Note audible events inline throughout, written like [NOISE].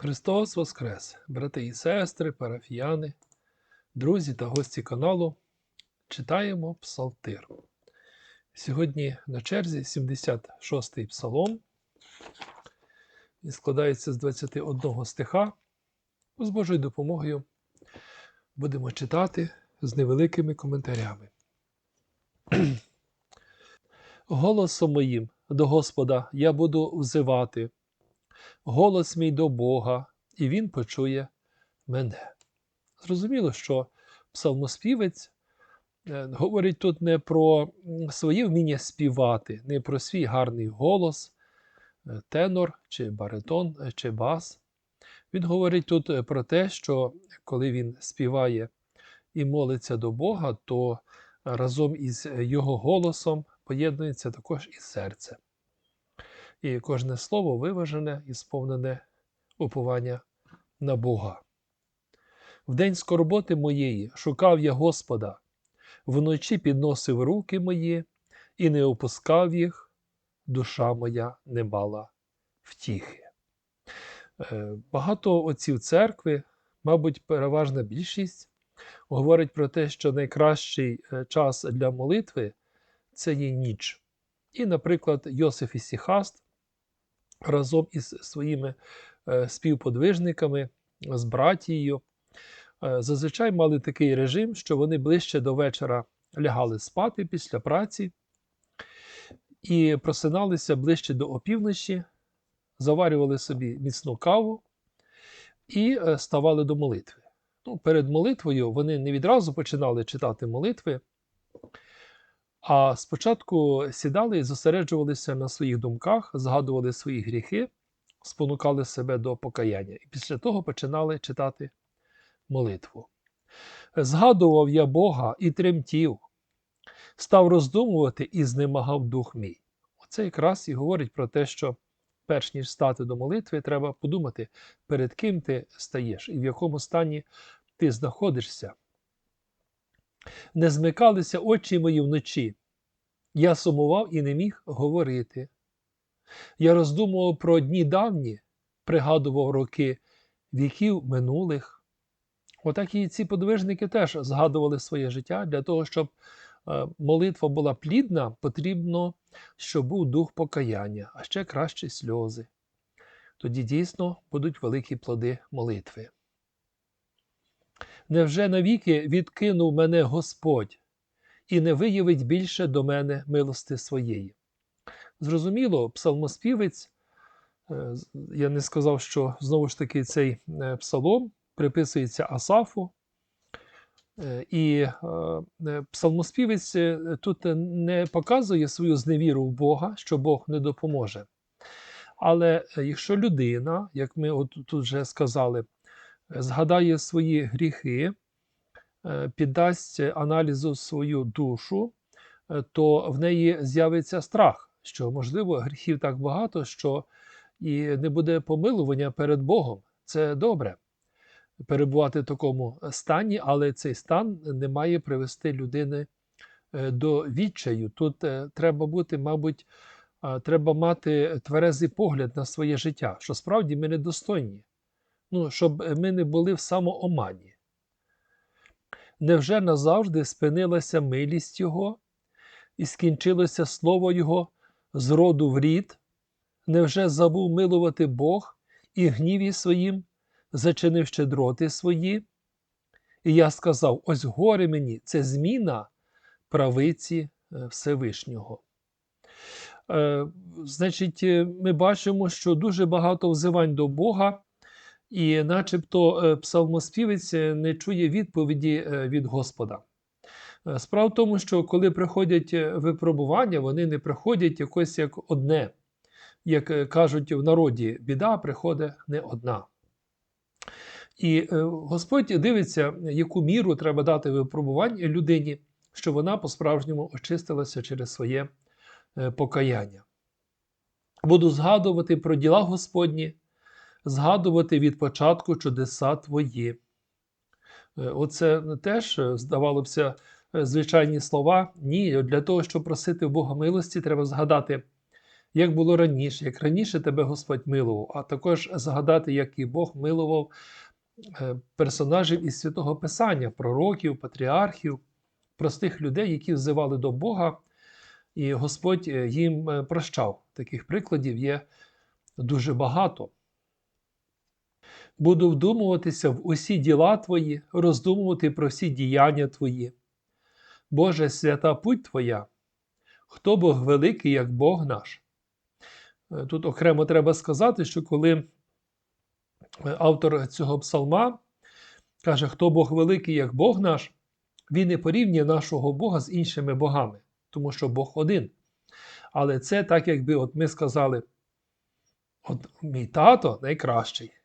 Христос Воскрес, брати і сестри, парафіяни, друзі та гості каналу. Читаємо Псалтир. Сьогодні на черзі 76-й псалом. Він складається з 21 стиха. З Божою допомогою будемо читати з невеликими коментарями. [CLEARS THROAT] Голосом моїм до Господа я буду взивати голос мій до Бога, і Він почує мене. Зрозуміло, що псалмоспівець е, говорить тут не про своє вміння співати, не про свій гарний голос, е, тенор чи баритон е, чи бас. Він говорить тут про те, що коли він співає і молиться до Бога, то разом із його голосом поєднується також і серце і кожне слово виважене і сповнене уповання на Бога. В день скорботи моєї шукав я Господа, вночі підносив руки мої і не опускав їх, душа моя не мала втіхи. Е, Багато отців церкви, мабуть, переважна більшість, говорить про те, що найкращий е, час для молитви це є ніч. І, наприклад, Йосиф Ісіхаст разом із своїми е, співподвижниками, з братією, е, зазвичай мали такий режим, що вони ближче до вечора лягали спати після праці і просиналися ближче до опівночі, заварювали собі міцну каву і е, ставали до молитви. Ну, Перед молитвою вони не відразу починали читати молитви. А спочатку сідали і зосереджувалися на своїх думках, згадували свої гріхи, спонукали себе до покаяння, і після того починали читати молитву. Згадував я Бога і тремтів, став роздумувати і знемагав дух мій. Оце якраз і говорить про те, що перш ніж стати до молитви, треба подумати, перед ким ти стаєш і в якому стані ти знаходишся не змикалися очі мої вночі. Я сумував і не міг говорити. Я роздумував про дні давні, пригадував роки віків минулих. Отак і ці подвижники теж згадували своє життя для того, щоб е, молитва була плідна, потрібно, щоб був дух покаяння, а ще краще сльози. Тоді дійсно будуть великі плоди молитви. Невже навіки відкинув мене Господь і не виявить більше до мене милости своєї? Зрозуміло, псалмоспівець, е, я не сказав, що знову ж таки цей е, псалом приписується Асафу. Е, І псалмоспівець тут не показує свою зневіру в Бога, що Бог не допоможе. Але якщо людина, як ми от тут вже сказали, згадає свої гріхи, е, піддасть аналізу свою душу, е, то в неї з'явиться страх, що, можливо, гріхів так багато, що і не буде помилування перед Богом. Це добре перебувати в такому стані, але цей стан не має привести людини е, до відчаю. Тут треба бути, мабуть, треба мати тверезий погляд на своє життя, що справді ми недостойні ну, щоб ми не були в самоомані. Невже назавжди спинилася милість Його і скінчилося слово Його з роду в рід? Невже забув милувати Бог і гніві своїм, зачинив щедроти свої? І я сказав: ось горе мені, це зміна правиці е, Всевишнього. Е, Значить, е, ми бачимо, що дуже багато взивань до Бога і начебто е, псалмоспівець е, не чує відповіді е, від Господа. Справа в тому, що коли приходять випробування, вони не приходять якось як одне. Як кажуть в народі, біда приходить не одна. І Господь дивиться, яку міру треба дати випробування людині, щоб вона по-справжньому очистилася через своє покаяння. Буду згадувати про діла Господні, згадувати від початку чудеса твої. Е, оце теж, е, здавалося е, звичайні слова. Ні, для того, щоб просити Бога милості, треба згадати як було раніше, як раніше тебе Господь милував, а також згадати, як і Бог милував персонажів із святого Писання, пророків, патріархів, простих людей, які взивали до Бога, і Господь їм прощав. Таких прикладів є дуже багато. Буду вдумуватися в усі діла твої, роздумувати про всі діяння твої. Боже, свята путь Твоя, хто Бог великий, як Бог наш. Е, Тут окремо треба сказати, що коли е, автор цього псалма каже, хто Бог великий, як Бог наш, він не порівнює нашого Бога з іншими богами, тому що Бог один. Але це так, якби от ми сказали, от мій тато найкращий.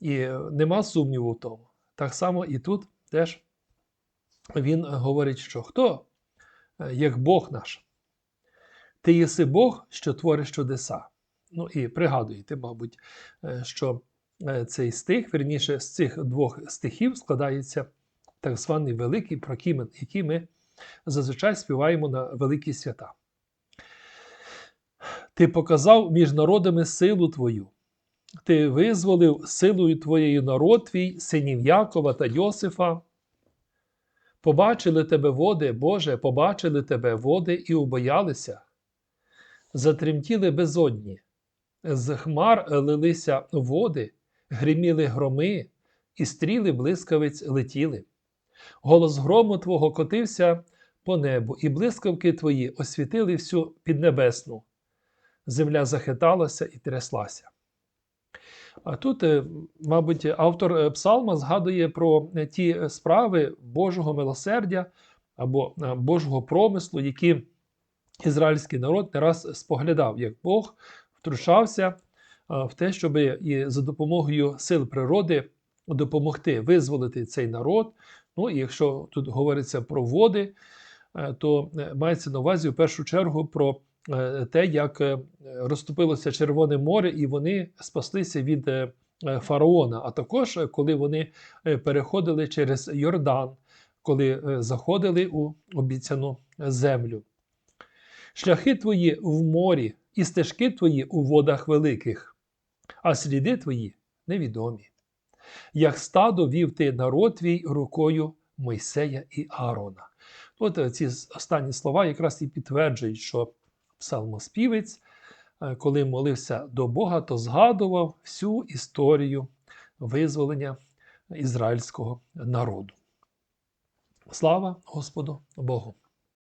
І нема сумніву в тому. Так само і тут теж він говорить, що хто, е, як Бог наш, ти єси Бог, що твориш чудеса. Ну і пригадуєте, мабуть, е, що е, цей стих, верніше, з цих двох стихів складається так званий великий прокімен, який ми зазвичай співаємо на великі свята. Ти показав між народами силу твою. Ти визволив силою твоєю народ твій, синів Якова та Йосифа. Побачили тебе води, Боже, побачили тебе води і убоялися. Затремтіли безодні, з хмар лилися води, гриміли громи, і стріли блискавиць летіли. Голос грому Твого котився по небу, і блискавки твої освітили всю піднебесну. Земля захиталася і тряслася. А тут, е, мабуть, автор е, псалма згадує про е, ті справи Божого милосердя або Божого промислу, які ізраїльський народ не раз споглядав, як Бог втручався в те, щоб і за допомогою сил природи допомогти визволити цей народ. Ну і якщо тут говориться про води, то мається на увазі в першу чергу про те, як е, розступилося Червоне море, і вони спаслися від е, е, фараона. А також е, коли вони е, переходили через Йордан, коли е, заходили у обіцяну землю. Шляхи твої в морі, і стежки твої у водах великих, а сліди твої невідомі. Як стадо вів ти народ твій рукою Мойсея і Аарона. От е, ці останні слова якраз і підтверджують, що псалмоспівець, е, коли молився до Бога, то згадував всю історію визволення ізраїльського народу. Слава Господу Богу!